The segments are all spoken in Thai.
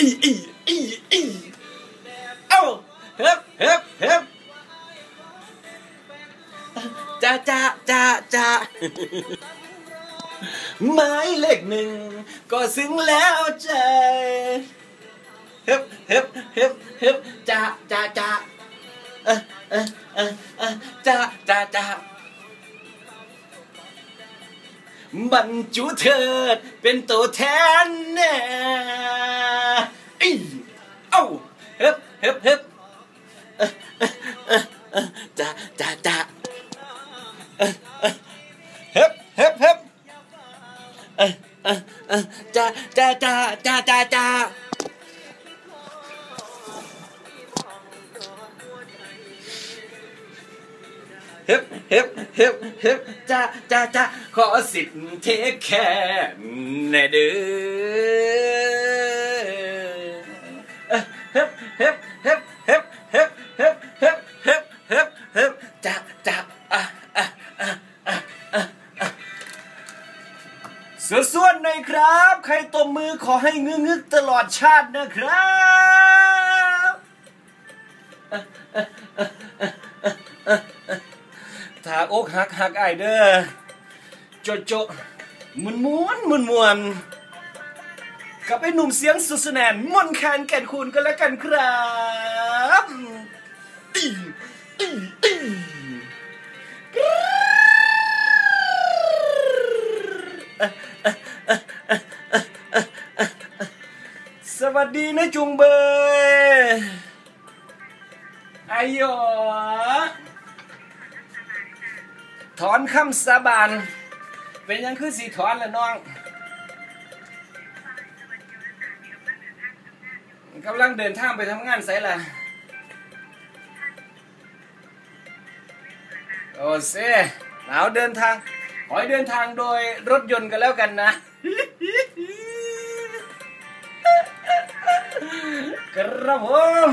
อีอีอีอีเอ้าเฮ็บเฮ็บเฮ็บจ้าจ้าจ้าจ้าหมายเลขหนึ่ง ก็ซึ้งแล้วใจเฮ็บเฮ็บเฮ็บเฮ็บจ้าจ้าจ้าเออเออเออเออจ้าจ้าจ้า บรรจุเถิดเป็นตัวแทนแน่อีเอ้าเฮ็บเฮ็บเฮ็บเออเออเออเออจ้าจ้าจ้าเออเออเฮ็บเฮ็บเฮ็บเออเออเออจ้าจ้าจ้าจ้าจ้า ฮ็บเฮ็บเฮ็บเฮ็บจ้าจ้าจ้าขอสิทธิ์เทคแค่แน่เด้อเฮ็บเฮ็บเฮ็บเฮ็บเฮ็บเฮ็บเฮ็บเฮ็บเฮ็บเฮ็บจ้าจ้าอะอะอะอะอะอะส่วนๆหน่อยครับ ใครตบมือขอให้งึกงึกๆตลอดชาตินะครับ อกหักหักไอเด้อโจโจมุนม้วนมุนมวนกับไอ้หนุ่มเสียงสุดสนานมวนแคนแก่นคุณก็แล้วกันครับอีอีอีสวัสดีนะจุงเบยไอหยอ ถอนคำสาบาน เป็นยังคือสีถอนละน้องกำลังเดินทางไปทำงานไสล่ะโอ้เซ่หนาวเดินทาง ขอให้เดินทางโดยรถยนต์กันแล้วกันนะครับผม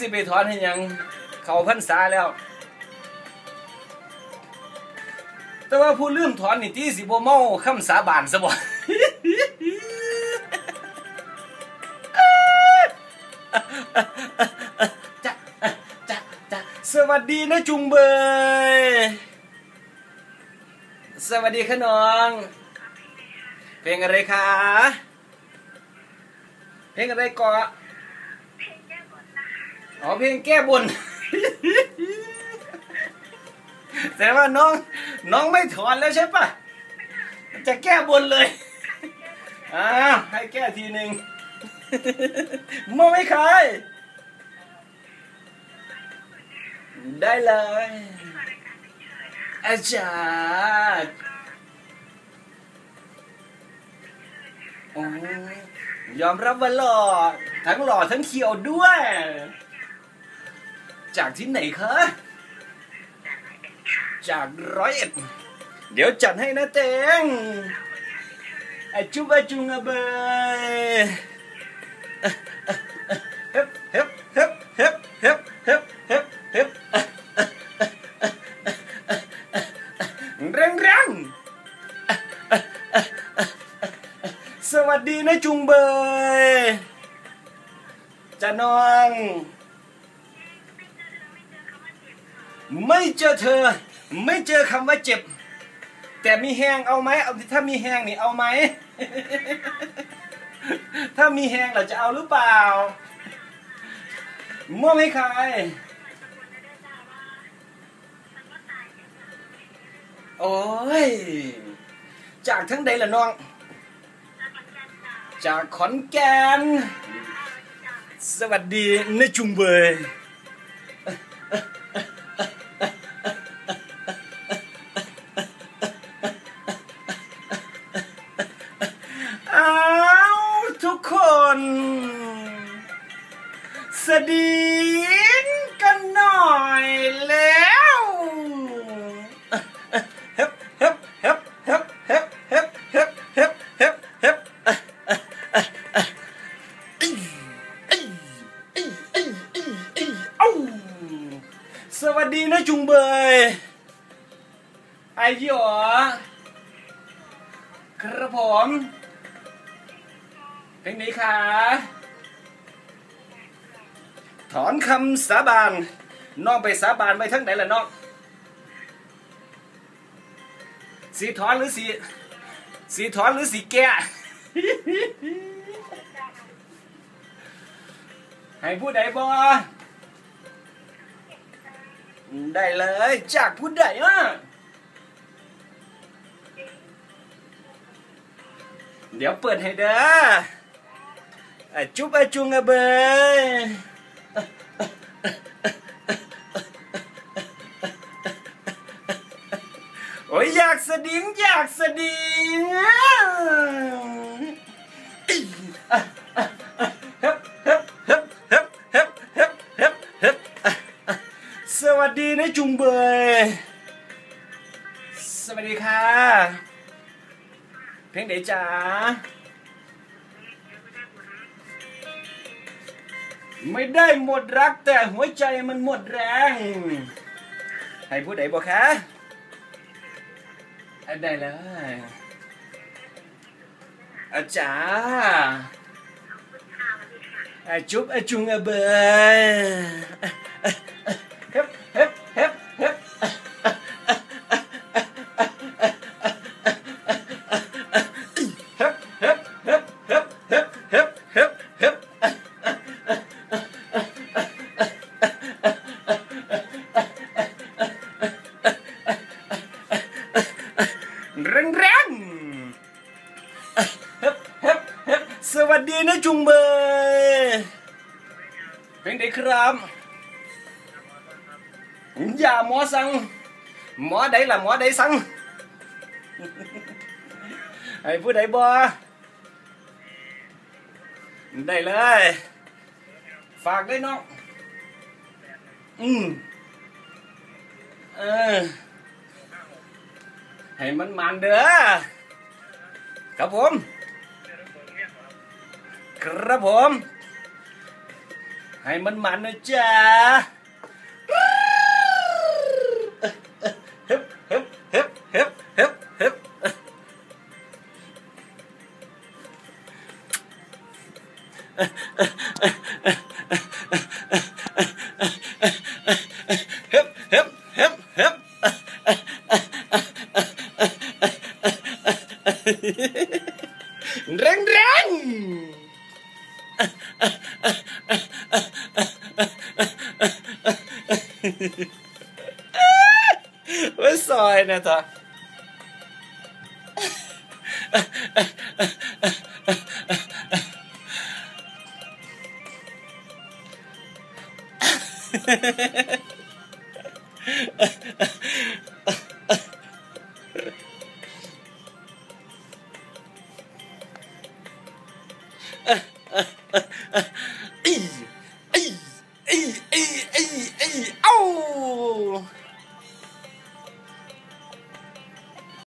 สิไปถอนให้ยัง เขาพันษาแล้ว แต่ว่าผู้ลืมถอนนี่ที่สิบ่เมาคำสาบานซะบ่จะจะจะสวัสดีนะจุงเบย สวัสดีค่ะน้อง เพลงอะไรคะ เพลงอะไรก่อน อ๋อเพลงแก้บนแต่ว่าน้องน้องไม่ถอนแล้วใช่ปะจะแก้บนเลยอ่าให้แก้ทีหนึ่งมองไม่เคยได้เลยอาจารย์ยอมรับว่าหล่อทั้งหล่อทั้งเขียวด้วย จากที่ไหนคะ จากร้อยเอ็ด เดี๋ยวจัดให้นะเตงไอจุบไอจุงอะเบยเฮ็บเฮ็บเฮ็บเฮ็บเฮ็บเฮ็บเฮ็บเฮ็บเร่งเร่งสวัสดีนะจุงเบยจะนอง เจอเธอ ไม่เจอคำว่าเจ็บ แต่มีแหงเอาไหมเอาถ้ามีแหงนี่เอาไหม ถ้ามีแหงเราจะเอาหรือเปล่ามั่วไหมใครโอ้ย จากทั้งใดล่ะน้อง จากขอนแก่น สวัสดีนจุงเบย ครับผมเพลงนี้ค่ะ ถอนคำสาบานน้องไปสาบานไปทั้งไหนล่ะน้องสีถอนหรือสีสีถอนหรือสีแก่ให้ผู้ใดบอได้เลยจากผู้ใดอะ เดี๋ยวเปิดให้เด้อจุ๊บจุงอะเบยโอ้ยอยากสดิ้งอยากสดิ้งสวัสดีนะจุงเบย เพลงไหนจ๋าไม่ได้หมดรักแต่หัวใจมันหมดแรง ให้ผู้ใดบอกคะอะได้เลยอาจารย์อาจุ๊บอาจุงอาเบยเ chung bê. Hình đấy kram Dạ mó xăng. Mó đấy là mó đấy xăng. Hãy vui đấy bo Đây lời Phạt đấy nó. Ừ. Ừ Hãy mắn màn nữa. Cảm ครับผม ให้มันมันนะจ๊ะ Sajne tack.